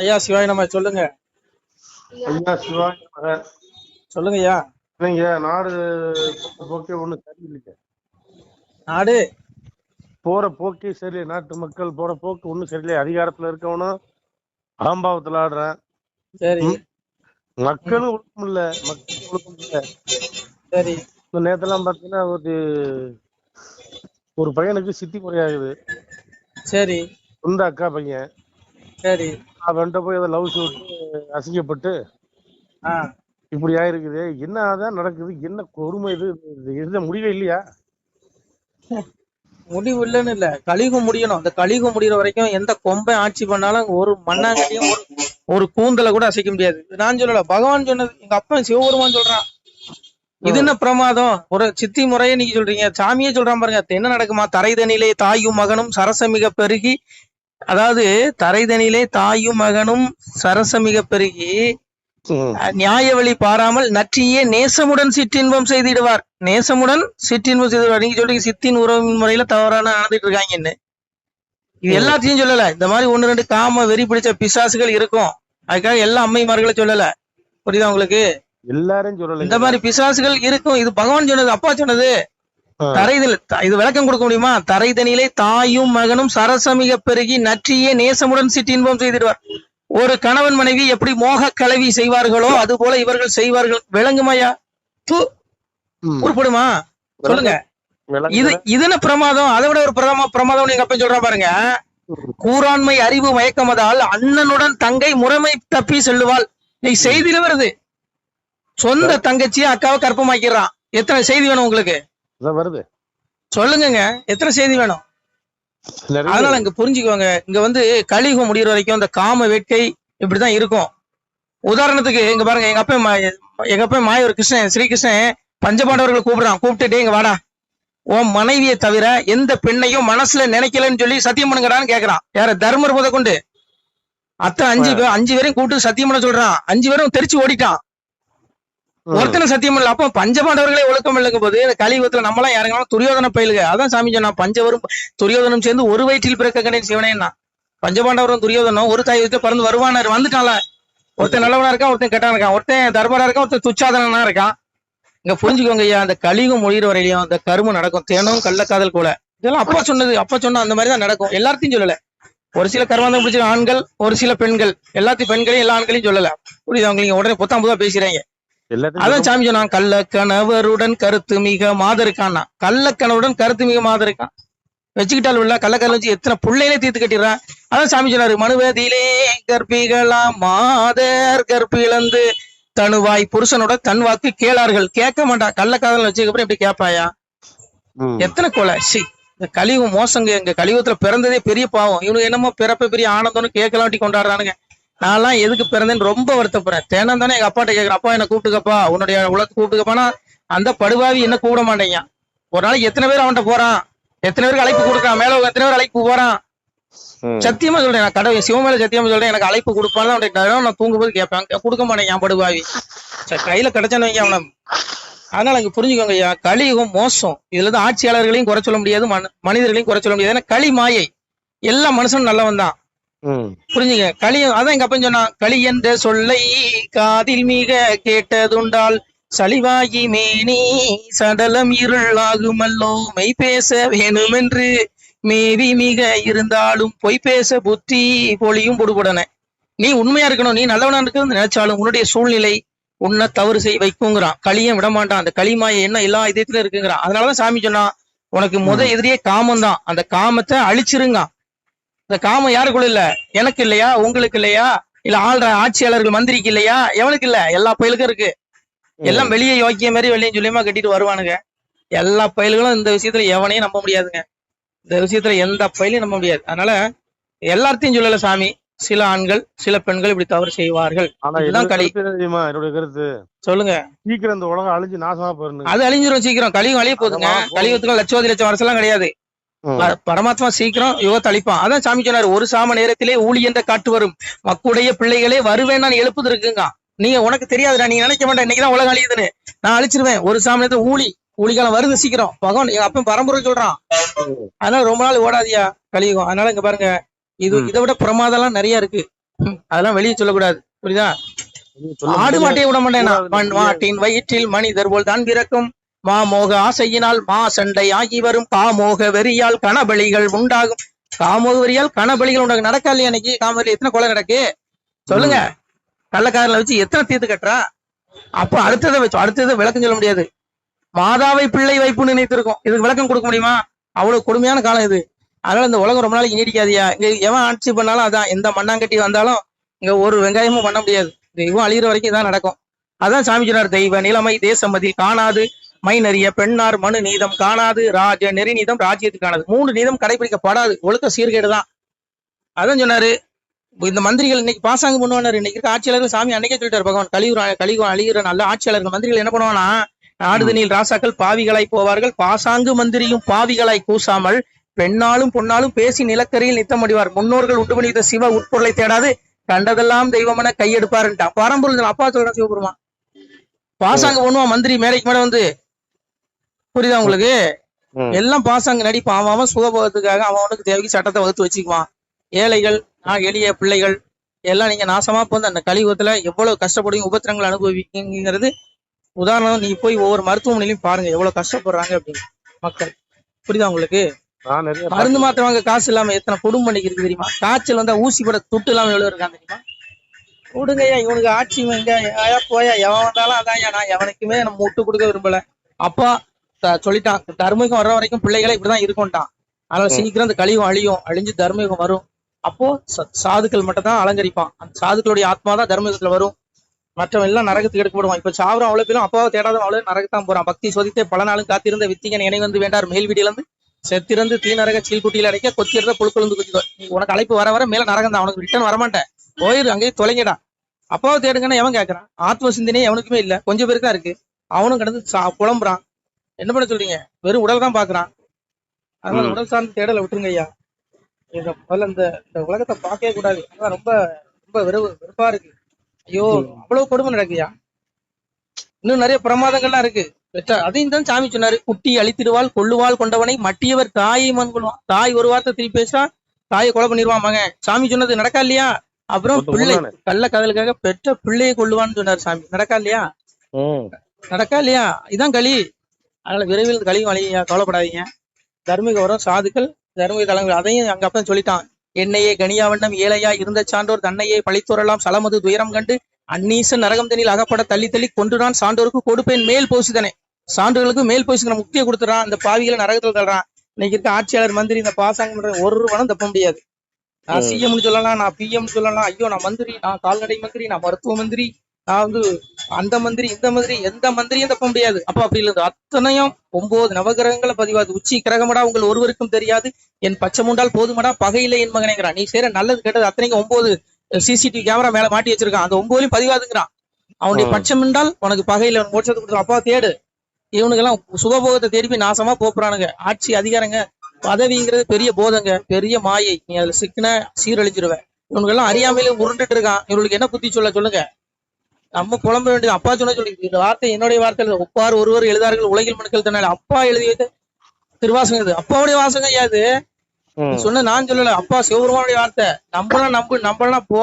ஐயா சிவாய் நம்ம சொல்லுங்க. ஐயா மகன் சொல்லுங்க ஐயா இல்லைங்க நாடு போக்கே ஒண்ணும் சரியில்லைங்க. நாடு? போற போக்கே சரியில்லை. நாட்டு மக்கள் போற போக்கு ஒண்ணும் சரியில்லை. அதிகாரத்துல இருக்கவனும் அகம்பாவத்துல ஆடுறேன். சரி. மக்களும் ஒழுக்கம் இல்ல. மக்கள் ஒழுக்கம் இல்ல. சரி. இந்த நேரத்தெல்லாம் பாத்தீங்கன்னா ஒரு ஒரு பையனுக்கு சித்தி முறையாகுது சரி. சொந்த அக்கா பையன். சரி. அவன்கிட்ட போய் அதை லவ் விட்டு அசிங்கப்பட்டு இப்படி ஆயிருக்குது என்ன அதான் நடக்குது என்ன கொடுமை இது எந்த முடிவே இல்லையா? முடிவு இல்லைன்னு இல்ல கலியுகம் முடியணும். அந்த கலியுகம் முடியிற வரைக்கும் எந்த கொம்பை ஆட்சி பண்ணாலும் ஒரு மண்ணாங்கட்டியும் ஒரு கூந்தலை கூட அசைக்க முடியாது. நான் சொல்லல பகவான் சொன்னது எங்க அப்பா சிவபெருமான் சொல்றான். இது என்ன பிரமாதம்? ஒரு சித்தி முறையே நீங்க சொல்றீங்க சாமியே சொல்றான் பாருங்க என்ன நடக்குமா? தரைதனிலே தாயும் மகனும் சரசமிக பெருகி அதாவது தரைதனிலே தாயும் மகனும் சரசமிக பெருகி நியாய வழி பாராமல் நற்றியே நேசமுடன் சிற்றின்பம் செய்திடுவார். நேசமுடன் சிற்றின்பம் செய்திடுவார். நீங்க சொல்றீங்க சித்தின் உறவின் முறையில தவறான நடந்துட்டு இருக்காங்கன்னு. இது எல்லாத்தையும் சொல்லல. இந்த மாதிரி ஒண்ணு ரெண்டு காம வெறி பிடிச்ச பிசாசுகள் இருக்கும். அதுக்காக எல்லா அம்மைமார்களை சொல்லல. புரியுதா உங்களுக்கு? எல்லாரையும் இந்த சொல்லலைங்க மாதிரி பிசாசுகள் இருக்கும். இது பகவான் சொன்னது அப்பா சொன்னது. தரைதில் இது விளக்கம் கொடுக்க முடியுமா? தரைதனிலே தாயும் மகனும் சரசமிக பெருகி நற்றியே நேசமுடன் சிற்றின்பம் செய்திடுவார். ஒரு கணவன் மனைவி எப்படி மோக கலவி செய்வார்களோ அது போல இவர்கள் செய்வார்கள். விளங்குமாயா. உருப்படுமா? சொல்லுங்க? இது இது என்ன பிரமாதம் அதை விட ஒரு பிரமா பிரமாதம் எங்க அப்பா சொல்றா பாருங்க. கூறாண்மை அறிவு மயக்கமதால் அண்ணனுடன் தங்கை முறைமை தப்பி செல்லுவாள். நீ செய்தியில வருது. சொந்த தங்கச்சி அக்காவை கற்பமாக்கிறான் எத்தனை செய்தி வேணும் உங்களுக்கு? வருது. சொல்லுங்கங்க. எத்தனை செய்தி வேணும்? அதனால இங்க புரிஞ்சுக்கோங்க. இங்க வந்து கலியுகம் முடியிற வரைக்கும் இந்த காம வேட்கை இப்படிதான் இருக்கும். உதாரணத்துக்கு இங்க பாருங்க எங்க அப்பா எங்க அப்பா மாயூர் கிருஷ்ணன் ஸ்ரீகிருஷ்ணன் பஞ்சபாண்டவர்களை கூப்பிடுறான். கூப்பிட்டு "டேய், இங்க வாடா. உன் மனைவியை தவிர எந்த பெண்ணையும் மனசுல நினைக்கலன்னு சொல்லி சத்தியம் பண்ணுங்கடான்னு கேக்குறான். யார? தர்மர் முத கொண்டு அத்தனை அஞ்சு பேர் அஞ்சு பேரையும் கூப்பிட்டு சத்தியம் பண்ண சொல்றான். அஞ்சு பேரும் தெரிச்சு ஓடிட்டான். ஒருத்தனை சத்தியம் இல்ல. அப்ப பஞ்சபாண்டவர்களே ஒழுக்கம் இல்லைங்க போது இந்த கலியுகத்துல எல்லாம் இறங்கலாம் துரியோதன பயிலுக. அதான் சாமி சொன்னா பஞ்சவரும் துரியோதனம் சேர்ந்து ஒரு வயிற்றில் பிறக்க கண்டேன் சிவனேன்னா. பஞ்சபாண்டவரும் துரியோதனம் ஒரு தாய் வீட்டுல பிறந்து வருவானார் வந்துட்டால ஒருத்தன் நல்லவனா இருக்கான் ஒருத்தன் கெட்டவனா இருக்கான். ஒருத்தன் தர்பாரா இருக்கான் ஒருத்தன் துச்சாதனா இருக்கான். இங்க புரிஞ்சுக்கோங்க ஐயா அந்த கலியுகம் முடிகிற வரையிலையும் அந்த கருமம் நடக்கும். தேனும் கள்ளக்காதல் கூட இதெல்லாம் அப்பா சொன்னது அப்பா சொன்ன அந்த மாதிரி தான் நடக்கும். எல்லாத்தையும் சொல்லல. ஒரு சில கருமாந்தம் பிடிச்ச ஆண்கள் ஒரு சில பெண்கள். எல்லாத்தையும் பெண்களையும் எல்லா ஆண்களையும் சொல்லல. புரியுது அவங்க உடனே புத்தாம் புதா பேசுறீங்க. அதான் சாமி சொன்னான் கள்ள கணவருடன் கருத்து மிக மாதருக்கான்னா கள்ள கணவருடன் கருத்து மிக மாதருக்கான் வச்சுக்கிட்டாலும் இல்ல கள்ளக்கல்ல வச்சு எத்தனை புள்ளையிலே தீர்த்து கட்டிடுறான் அதான் சாமி சொன்னாரு மனுவதிலே கற்பிகளா மாதர் கற்பிழந்து தனுவாய் புருஷனோட தன் வாக்கு கேளார்கள். கேட்க மாட்டான் கள்ளக்காதல் வச்சுக்கப்புறம் எப்படி கேட்பாயா. எத்தனை கொலை? சி இந்த கலியுகம் மோசங்க எங்க கலியுகத்துல பிறந்ததே பெரிய பாவம். இவனுக்கு என்னமோ பிறப்ப பெரிய ஆனந்தம்னு கேட்கலாட்டி கொண்டாடுறானுங்க. நான்லாம் எதுக்கு பிறந்தேன்னு ரொம்ப வருத்தப்படுறேன். தேனம் தானே எங்க அப்பாட்ட கேக்குறேன் அப்பா என்ன கூப்பிட்டுக்கப்பா உன்னுடைய உலக கூப்பிட்டுக்கப்பானா அந்த படுபாவி என்ன கூப்பிட மாட்டேங்க ஒரு நாளைக்கு எத்தனை பேர் அவன்கிட்ட போறான்? எத்தனை பேருக்கு அழைப்பு கொடுக்கான் மேல எத்தனை பேர் அழைப்பு போறான். சத்தியமா சொல்றேன் நான் கடவுள் சிவமேல சத்தியமா சொல்றேன் எனக்கு அழைப்பு கொடுப்பான்னு அவன்கிட்ட நான் தூங்கும்போது கேட்பேன். கொடுக்க மாட்டேன் என் படுபாவி. கையில கிடைச்சான்னு வைங்க அவனை. அதனால இங்க புரிஞ்சுக்கோங்க ஐயா கலியுகம் மோசம். இதுல இருந்து ஆட்சியாளர்களையும் குறை சொல்ல முடியாது மனி- மனிதர்களையும் குறை சொல்ல முடியாது. ஏன்னா களி மாயை எல்லா மனுஷனும் நல்லவன் தான். புரிஞ்சுங்க. களி அதான் எங்க அப்பன் சொன்னான். களி என்ற சொல்லை காதில் மிக கேட்டதுண்டால் சளிவாகி மேனி சடலம் இருளாகுமல்லோ மெய் பேச வேணுமென்று மேவி மிக இருந்தாலும் பொய் பேச புத்தி பொழியும் புடுபடனே. நீ உண்மையா இருக்கணும். நீ நல்லவனா இருக்கணும்னு நினைச்சாலும் உன்னுடைய சூழ்நிலை உன்னை தவறு செய் வைக்குங்கிறான். களியும் விட மாட்டான் அந்த களிமாய என்ன எல்லா இதயத்துல இருக்குங்கிறான். அதனாலதான் சாமி சொன்னான் உனக்கு முத எதிரியே காமம் தான் அந்த காமத்தை அழிச்சிருங்க இந்த காமம் யாருக்குள்ள இல்ல? எனக்கு இல்லையா? உங்களுக்கு இல்லையா? இல்ல ஆள்ற ஆட்சியாளர்கள் மந்திரிக்கு இல்லையா? எவனுக்கு இல்ல? எல்லா பயலுக்கும் இருக்கு. எல்லாம் வெளியே யோக்கிய மாதிரி வெளியே சொல்லியமா கட்டிட்டு வருவானுங்க. எல்லா பயல்களும் இந்த விஷயத்துல எவனையும் நம்ப முடியாதுங்க. இந்த விஷயத்துல எந்த பயலையும் நம்ப முடியாது. அதனால எல்லாத்தையும் சொல்லல சாமி. சில ஆண்கள் சில பெண்கள் இப்படி தவறு செய்வார்கள். இதுதான் தெரியுமா? என்னுடைய கருத்து? சொல்லுங்க. சீக்கிரம் இந்த உலகம் அழிஞ்சு நாசமா போயிருங்க. அது அழிஞ்சிரும் சீக்கிரம். கலியும் அழிய போகுதுங்க. கலியுகத்துக்கு லட்சோதி லட்சம் வருஷம் கிடையாது. ம். ப- பரமாத்மா சீக்கிரம் யுகத்தை அழிப்பான் அதான் சாமி சொன்னாரு ஒரு சாம நேரத்திலே ஊழி என்ற காட்டு வரும். மக்குடைய பிள்ளைகளே வருவேன் நான் எழுப்புது இருக்குங்க. நீங்க உனக்கு தெரியாதுடா நீங்க நினைக்க வேண்டாம் இன்னைக்குதான் உலகம் அழியுதுன்னு. நான் அழிச்சிருவேன். ஒரு சாம நேரத்துல ஊழி ஊழிகாலம் வருது சீக்கிரம். பகவான் எங்க அப்பன் பரம்பரை சொல்றான். அதனால ரொம்ப நாள் ஓடாதியா கலியுகம். அதனால இங்க பாருங்க இது. இதை விட பிரமாதம்லாம் நிறைய இருக்கு. அதெல்லாம் வெளியே சொல்லக்கூடாது. புரியுதா? ஆடு. மாட்டையும் விட மாட்டேனா மண். மாட்டின் வயிற்றில் மனிதர் போல் தான் பிறக்கும். மாமோக ஆசையினால் மா சண்டை ஆகி வரும். காமோக வெறியால் கணபலிகள் உண்டாகும். காமோக வெறியால் கணபலிகள் உண்டாகும். நடக்கா இல்லையா இன்னைக்கு? காமவெறி எத்தனை கொலை நடக்கு? சொல்லுங்க. கள்ளக்காரில் வச்சு எத்தனை தீர்த்து கட்டுறா? அப்ப அடுத்ததை வச்சு அடுத்ததை விளக்கம் சொல்ல முடியாது. மாதாவை பிள்ளை வைப்புன்னு நினைத்திருக்கோம். இதுக்கு விளக்கம் கொடுக்க முடியுமா? அவ்வளவு கொடுமையான காலம் இது. அதனால இந்த உலகம் ரொம்ப நாளைக்கு நீடிக்காதியா? இங்க எவன் ஆட்சி பண்ணாலும் அதான். எந்த மண்ணாங்கட்டி வந்தாலும் இங்க ஒரு வெங்காயமும் பண்ண முடியாது. தெய்வம் அழியிற வரைக்கும் இதான் நடக்கும். அதான் சாமி சொன்னார் தெய்வ நிலைமை தேசமதில் காணாது. மை நெறிய பெண்ணார் மனு நீதம் காணாது. ராஜ நெறி நீதம் ராஜ்யத்துக்கு காணாது. மூணு நீதம் கடைபிடிக்கப்படாது. ஒழுக்க சீர்கேடு தான் அதான் சொன்னாரு. இந்த மந்திரிகள் இன்னைக்கு பாசாங்க பண்ணுவாரு இன்னைக்கு இருக்க ஆட்சியாளர்கள் சாமி அன்னைக்கே சொல்லிட்டாரு. பகவான் கலியுற கலியுற அழிகிற நல்ல ஆட்சியாளர்கள் மந்திரிகள் என்ன பண்ணுவானா நாடுதனில் ராசாக்கள் பாவிகளாய் போவார்கள். பாசாங்கு மந்திரியும் பாவிகளாய் கூசாமல் பெண்ணாலும் பொன்னாலும் பேசி நிலக்கரியில் நித்தம் அடிவார் முன்னோர்கள் உண்டு பண்ணித்த சிவ உட்பொருளை தேடாது. கண்டதெல்லாம் தெய்வமென கையெடுப்பாருன்ட்டான். பரம்பொருள் அப்பா சொல்றேன் சிவபெருமா பாசாங்க பண்ணுவான். மந்திரி மேடைக்கு மேல வந்து புரியுதா உங்களுக்கு. எல்லாம் பாசாங்க நடிப்பான் அவன் அவன் சுகபோகத்துக்காக அவன் அவனுக்கு தேவைக்கு சட்டத்தை வகுத்து வச்சுக்குவான். ஏழைகள் நான் எளிய பிள்ளைகள் எல்லாம் நீங்க நாசமா போந்து அந்த கலியுகத்துல எவ்வளவு கஷ்டப்படுவீங்க உபத்திரங்கள் அனுபவிக்கீங்கிறது உதாரணம் நீங்க போய் ஒவ்வொரு மருத்துவமனையிலையும் பாருங்க எவ்வளவு கஷ்டப்படுறாங்க அப்படின்னு மக்கள். புரியுதா உங்களுக்கு? மருந்து மாத்திரை வாங்க காசு இல்லாம எத்தனை குடும்பம் பண்ணிக்கு இருக்கு தெரியுமா? காய்ச்சல் வந்தா ஊசி போட துட்டு இல்லாம எவ்வளவு இருக்கான் தெரியுமா? விடுங்கய்யா இவனுக்கு ஆட்சி எங்க போயா எவன் வந்தாலும் அதான் நான் எவனுக்குமே நம்ம விட்டு கொடுக்க விரும்பல. அப்பா சொல்லிட்டான். தர்மயுகம் வர்ற வரைக்கும் பிள்ளைகளை இப்படிதான் இருக்கும்ட்டான். அதனால சீக்கிரம் இந்த கலியுகம் அழியும். அழிஞ்சு தர்மயுகம் வரும். அப்போ சாதுக்கள் மட்டும் தான் அலங்கரிப்பான். அந்த சாதுக்களுடைய ஆத்மா தான் தர்மயுகத்துல வரும். மற்றவன் எல்லாம் நரகத்துக்கு எடுக்கப்படுவான். இப்ப சாவரம் அவ்வளவு பேரும் அப்பாவை தேடாத அவ்வளவு நரகத்தான் போறான். பக்தி சோதித்தே பல நாளும் காத்திருந்த வித்திகன் இணை வந்து வேண்டார். மேல் வீடியிலிருந்து செத்திருந்து தீ நரக சீல்குட்டியில் அடைக்க கொத்திருந்த புழுக்குழுந்து குத்திக்கோ உனக்கு அழைப்பு வர வர மேல நரகம் தான். உனக்கு ரிட்டர்ன் வரமாட்டேன். போயிரு அங்கேயே தொலைங்கடா. அப்பாவை தேடுங்கன்னு எவன் கேட்கறான் ஆத்ம சிந்தனையே எவனுக்குமே இல்ல. கொஞ்சம் பேருக்கு தான் இருக்கு. அவனும் கிடந்து புலம்புறான். என்ன பண்ண சொல்றீங்க? வெறும் உடல் தான் பாக்குறான். அதனால. உடல் சார்ந்த தேடலை விட்டுருங்க ஐயா. முதல்ல இந்த இந்த உலகத்தை பார்க்கவே கூடாது. அதான் ரொம்ப ரொம்ப வெறுவு வெறுப்பா இருக்கு. ஐயோ அவ்வளவு கொடுமை நடக்குயா இன்னும் நிறைய பிரமாதங்கள்லாம் இருக்கு. அதையும் தான் சாமி சொன்னாரு. குட்டி அழித்திடுவாள் கொள்ளுவாள் கொண்டவனை மட்டியவர் தாயை மண் கொள்வான். தாய் ஒரு வார்த்தை திருப்பி பேசினா தாயை கொலை பண்ணிடுவான் மகன் சாமி சொன்னது நடக்கா இல்லையா? அப்புறம் பிள்ளை? கள்ள காதலுக்காக பெற்ற பிள்ளையை கொள்ளுவான்னு சொன்னாரு சாமி. நடக்கா இல்லையா. நடக்கா இல்லையா? இதான் களி. அதனால விரைவில் கலியும் அழியா கவலைப்படாதீங்க. தர்மிக வரும் சாதுக்கள் தர்மிக தலைவர் அதையும் அங்க அப்பன் சொல்லிட்டான். என்னையே கனியாவண்ணம் ஏழையா இருந்த சான்றோர் தன்னையே பழித்தோரலாம். சலமது துயரம் கண்டு அந்நீசன் நரகம் தண்ணில் அகப்பட தள்ளி தள்ளி கொண்டுடான் சான்றோருக்கு கொடுப்பேன் மேல் போசிதனே. சான்றோர்களுக்கு மேல் போசிக்கிற முக்தியை கொடுத்துறான். அந்த பாவிகளை நரகத்துல தள்ளுறான். இன்னைக்கு இருக்க ஆட்சியாளர் மந்திரி இந்த பாசாங்க ஒரு வனம் தப்ப முடியாது. நான். சிஎம்னு சொல்லலாம் நான் பிஎம் சொல்லலாம். ஐயோ நான் மந்திரி நான் கால்நடை மந்திரி நான் மருத்துவ மந்திரி. நான் வந்து அந்த மந்திரி இந்த மந்திரி எந்த மந்திரியும் தப்ப முடியாது. அப்ப அப்படி இல்லை அத்தனையும் ஒன்பது நவகிரகங்களை பதிவாது. உச்சி கிரகமடா உங்கள் ஒருவருக்கும் தெரியாது. என் பச்சை முண்டால் போதுமடா பகையில என் மகனேங்கிறான் நீ செய்யற நல்லது கெட்டது அத்தனைக்கும் ஒன்பது சிசிடிவி கேமரா மேல மாட்டி வச்சிருக்கான். அந்த ஒன்பதுலயும் பதிவாதுங்கிறான். அவனுடைய ம். பச்சை முண்டால் உனக்கு பகையில மோட்சத்தை கொடுத்துரும் அப்பா தேடு. இவனுக்கெல்லாம் சுகபோகத்தை தேடி போய் நாசமா போப்புறானுங்க ஆட்சி அதிகாரங்க. பதவிங்கிறது பெரிய போதங்க. பெரிய மாயை. நீ அதுல சிக்கின சீரழிஞ்சிருவ. இவனுக்கெல்லாம் அறியாமையில உருண்டுட்டு இருக்கான். இவனுக்கு என்ன புத்தி சொல்ல சொல்லுங்க? நம்ம புலம்ப வேண்டியது அப்பா சொன்ன சொல்லி இந்த வார்த்தை என்னுடைய வார்த்தை. ஒப்பார் ஒருவர் எழுதார்கள் உலகில் மனுக்கள் தன்னால. அப்பா எழுதி வைத்த திருவாசகம் இது. அப்பாவுடைய வாசகம். நீ சொன்ன நான் சொல்லல. அப்பா சிவபெருமானுடைய வார்த்தை. நம்பனா நம்பு நம்பலாம் போ.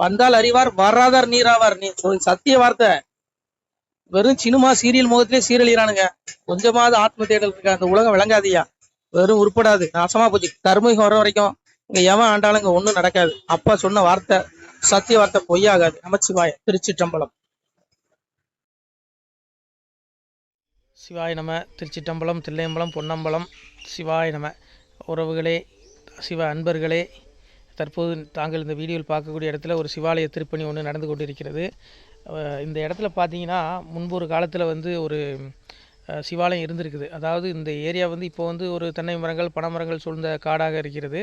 வந்தால் அறிவார் வராதார் நீராவார். நீ சத்திய வார்த்தை. வெறும் சினிமா சீரியல் முகத்திலே சீரழிறானுங்க கொஞ்சமாவது ஆத்ம தேடல் இருக்கு? அந்த உலகம் விளங்காதியா வெறும் உருப்படாது. நாசமா போச்சு. கர்மயுகம் வர வரைக்கும் இங்க எவன் ஆண்டாலும் இங்க ஒண்ணும் நடக்காது. அப்பா சொன்ன வார்த்தை. சத்திய வார்த்தை பொய்யாகாது. நமச்சிவாய திருச்சிற்றம்பலம். சிவாய நம திருச்சிட்டம்பலம் தில்லையம்பலம் பொன்னம்பலம். சிவாய நம உறவுகளே சிவ அன்பர்களே. தற்போது தாங்கள் இந்த வீடியோவில் பார்க்கக்கூடிய இடத்துல ஒரு சிவாலய திருப்பணி ஒன்று நடந்து கொண்டிருக்கிறது. இந்த இடத்துல பார்த்தீங்கன்னா முன்பு ஒரு காலத்தில் வந்து ஒரு சிவாலயம் இருந்திருக்குது. அதாவது இந்த ஏரியா வந்து இப்போ வந்து ஒரு தென்னை மரங்கள் பனை மரங்கள் சூழ்ந்த காடாக இருக்கிறது.